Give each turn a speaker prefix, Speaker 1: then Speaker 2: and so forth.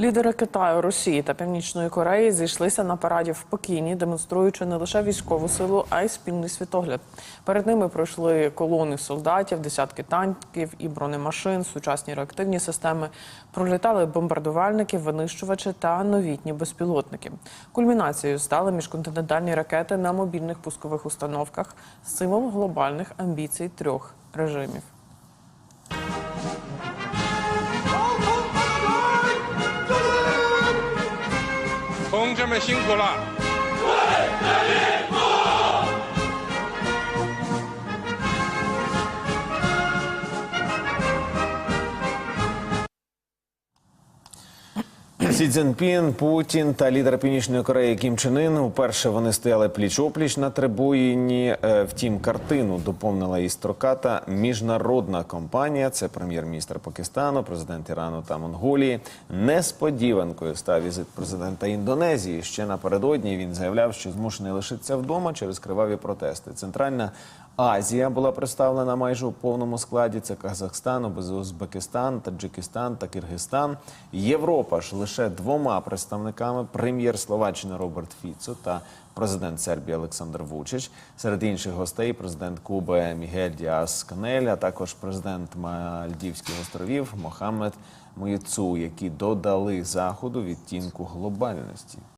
Speaker 1: Лідери Китаю, Росії та Північної Кореї зійшлися на параді в Пекіні, демонструючи не лише військову силу, а й спільний світогляд. Перед ними пройшли колони солдатів, десятки танків і бронемашин, сучасні реактивні системи. Пролітали бомбардувальники, винищувачі та новітні безпілотники. Кульмінацією стали міжконтинентальні ракети на мобільних пускових установках, символ глобальних амбіцій трьох режимів.
Speaker 2: 同志们辛苦了。
Speaker 3: Сі Цзіньпін, Путін та лідер Північної Кореї Кім Чен Ін Уперше вони стояли пліч-опліч на трибуні. Е, Втім, картину доповнила і строката міжнародна компанія. Це прем'єр-міністр Пакистану, президент Ірану та Монголії. Несподіванкою став візит президента Індонезії. Ще напередодні він заявляв, що змушений лишитися вдома через криваві протести. Центральна Азія була представлена майже у повному складі. Це Казахстан, Узбекистан, Таджикистан та Киргизстан. Європа ж лише двома представниками: прем'єр Словаччини Роберт Фіцо та президент Сербії Олександр Вучич. Серед інших гостей президент Куби Мігель Діас Канель, а також президент Мальдівських островів Мохаммед Моїцу, які додали заходу відтінку глобальності.